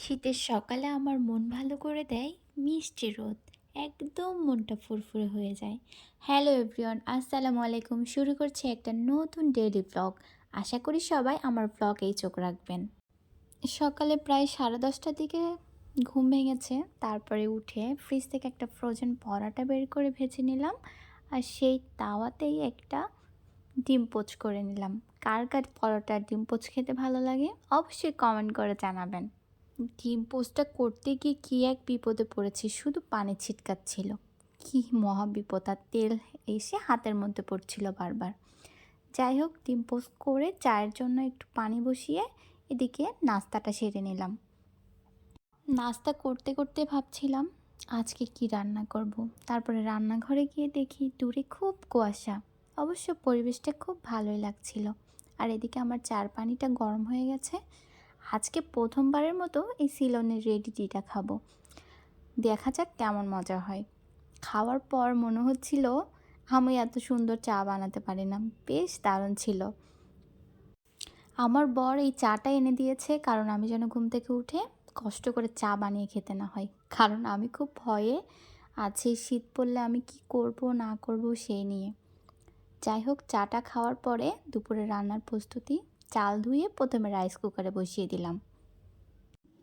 শীতের সকালে আমার মন ভালো করে দেয় মিষ্টি রোদ। একদম মনটা ফুরফুরে হয়ে যায়। হ্যালো এভরিওয়ান, আসসালামু আলাইকুম। শুরু করছে একটা নতুন ডেইলি ব্লগ আশা করি সবাই আমার ব্লগেই চোখ রাখবেন। সকালে প্রায় সাড়ে দশটার দিকে ঘুম ভেঙেছে। তারপরে উঠে ফ্রিজ থেকে একটা ফ্রোজেন পরাটা বের করে ভেজে নিলাম। আর সেই তাওয়াতেই একটা ডিম পোচ করে নিলাম। কার কার পরোটা ডিম পোচ খেতে ভালো লাগে অবশ্যই কমেন্ট করে জানাবেন। ডিম পোস্টটা করতে গিয়ে কী এক বিপদে পড়েছি? শুধু পানি ছিটকাচ্ছিল। কী মহা বিপদ আর তেল এসে হাতের মধ্যে পড়ছিল বারবার। যাই হোক ডিম পোস্ট করে চায়ের জন্য একটু পানি বসিয়ে এদিকে নাস্তাটা সেরে নিলাম। নাস্তা করতে করতে ভাবছিলাম, আজকে কি রান্না করব। তারপরে রান্নাঘরে গিয়ে দেখি দূরে খুব কুয়াশা। অবশ্য পরিবেশটা খুব ভালোই লাগছিল। আর এদিকে আমার চার পানিটা গরম হয়ে গেছে। আজকে প্রথমবারের মতো এই সিলনের রেডি টিটা খাব। দেখা যাক কেমন মজা হয়। খাওয়ার পর মনে হচ্ছিল আমি এত সুন্দর চা বানাতে পারি না। বেশ দারুণ ছিল। আমার বর এই চাটা এনে দিয়েছে কারণ আমি যেন ঘুম থেকে উঠে কষ্ট করে চা বানিয়ে খেতে না হয়। কারণ আমি খুব ভয়ে আছি, শীত পড়লে আমি কি করব, না করব সেই নিয়ে। যাই হোক, চাটা খাওয়ার পরে দুপুরে রান্নার প্রস্তুতি চাল ধুয়ে প্রথমে রাইস কুকারে বসিয়ে দিলাম।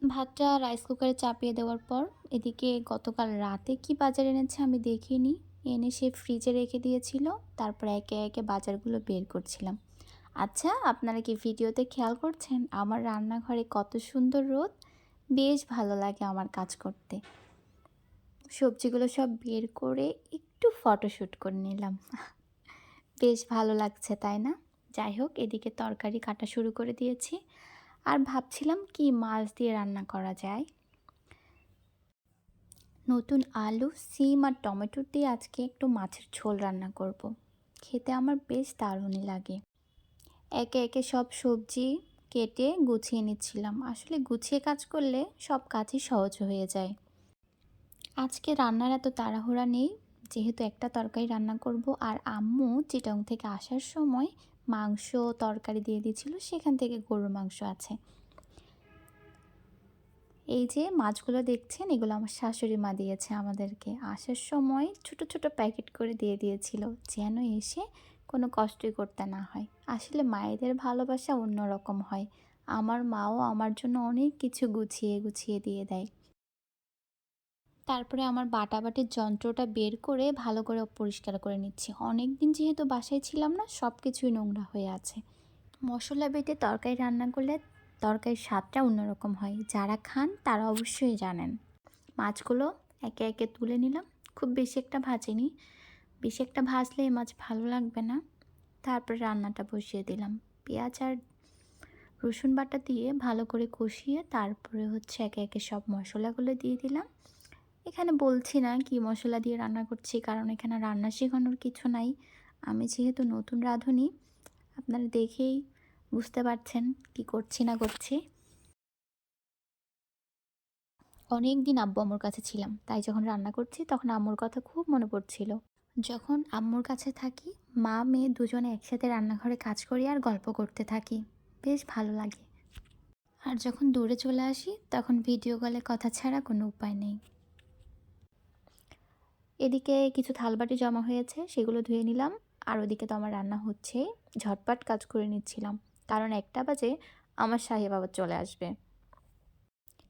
ভাতটা রাইস কুকারে চাপিয়ে দেওয়ার পর এদিকে গতকাল রাতে কি বাজার এনেছে আমি দেখিনি। এনে সে ফ্রিজে রেখে দিয়েছিল, তারপর একে একে বাজারগুলো বের করছিলাম। আচ্ছা আপনারা কি ভিডিওতে খেয়াল করছেন আমার রান্নাঘরে কত সুন্দর রোদ? বেশ ভালো লাগে আমার কাজ করতে। সবজিগুলো সব বের করে একটু ফটোশ্যুট করে নিলাম। বেশ ভালো লাগছে, তাই না? যাই হোক, এদিকে তরকারি কাটা শুরু করে দিয়েছি। আর ভাবছিলাম কি মাছ দিয়ে রান্না করা যায়। নতুন আলু, সিম আর টমেটো দিয়ে আজকে একটু মাছের ঝোল রান্না করব। খেতে আমার বেশ দারুণই লাগে। একে একে সব সবজি কেটে গুছিয়ে নিচ্ছিলাম। আসলে গুছিয়ে কাজ করলে সব কাজই সহজ হয়ে যায়। আজকে রান্নার এত তাড়াহুড়া নেই যেহেতু একটা তরকারি রান্না করব আর আম্মু চিটং থেকে আসার সময় মাংস তরকারি দিয়ে দিয়েছিল, সেখান থেকে গরুর মাংস আছে। এই যে মাছগুলো দেখছেন, এগুলো আমার শাশুড়ি মা দিয়েছে আমাদেরকে। আসার সময় ছোট ছোট প্যাকেট করে দিয়ে দিয়েছিল, যেন এসে কোনো কষ্টই করতে না হয়। আসলে মায়েদের ভালোবাসা অন্যরকম হয়। আমার মাও আমার জন্য অনেক কিছু গুছিয়ে গুছিয়ে দিয়ে দেয়। তারপরে আমার বাটাবাটির যন্ত্রটা বের করে ভালো করে পরিষ্কার করে নিচ্ছি। অনেক দিন যেহেতু বাসায় ছিলাম না সব কিছুই নোংরা হয়ে আছে। মশলা বেটে তরকারি রান্না করলে তরকারির স্বাদটা অন্যরকম হয়। যারা খান তারা অবশ্যই জানেন। মাছগুলো একে একে তুলে নিলাম। খুব বেশি একটা ভাজিনি। বেশি একটা ভাজলে এই মাছ ভালো লাগবে না। তারপরে রান্নাটা বসিয়ে দিলাম। পেঁয়াজ আর রসুন বাটা দিয়ে ভালো করে কষিয়ে তারপরে হচ্ছে একে একে সব মশলাগুলো দিয়ে দিলাম। এখানে বলছি না কি মশলা দিয়ে রান্না করছি, কারণ এখানে রান্না শেখানোর কিছু নাই। আমি যেহেতু নতুন রাঁধুনি, আপনারা দেখেই বুঝতে পারছেন কি করছি না করছি। অনেক দিন আব্বু আম্মুর কাছে ছিলাম, তাই যখন রান্না করছি তখন আম্মুর কথা খুব মনে পড়ছিল। যখন আম্মুর কাছে থাকি, মা, মেয়ে দুজনে একসাথে রান্নাঘরে কাজ করি আর গল্প করতে থাকি। বেশ ভালো লাগে। আর যখন দূরে চলে আসি, তখন ভিডিও কলে কথা ছাড়া কোনো উপায় নেই। এদিকে কিছু থালবাটি জমা হয়েছে, সেগুলো ধুয়ে নিলাম। আর ওদিকে তো আমার রান্না হচ্ছে ঝটপট কাজ করে নিচ্ছিলাম। কারণ একটা বাজে আমার সাহেব আবার চলে আসবে।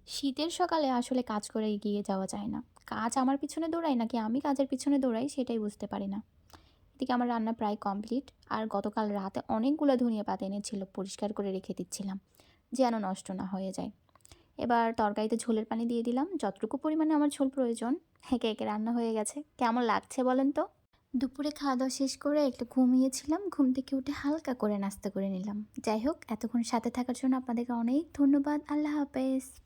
শীতের সকালে আসলে কাজ করে এগিয়ে যাওয়া যায় না। কাজ আমার পিছনে দৌড়াই নাকি আমি কাজের পিছনে দৌড়াই সেটাই বুঝতে পারি না। এদিকে আমার রান্না প্রায় কমপ্লিট। আর গতকাল রাতে অনেকগুলো ধনিয়া পাতা এনেছিল, পরিষ্কার করে রেখে দিচ্ছিলাম। যেন নষ্ট না হয়ে যায়। এবার তরকারিতে ঝোলের পানি দিয়ে দিলাম। যতটুকু পরিমাণে আমার ঝোল প্রয়োজন। একে একে রান্না হয়ে গেছে। কেমন লাগছে বলেন তো? দুপুরে খাওয়া দাওয়া শেষ করে একটু ঘুমিয়েছিলাম। ঘুম থেকে উঠে হালকা করে নাস্তা করে নিলাম। যাই হোক, এতক্ষণ সাথে থাকার জন্য আপনাদেরকে অনেক ধন্যবাদ। আল্লাহ হাফেজ।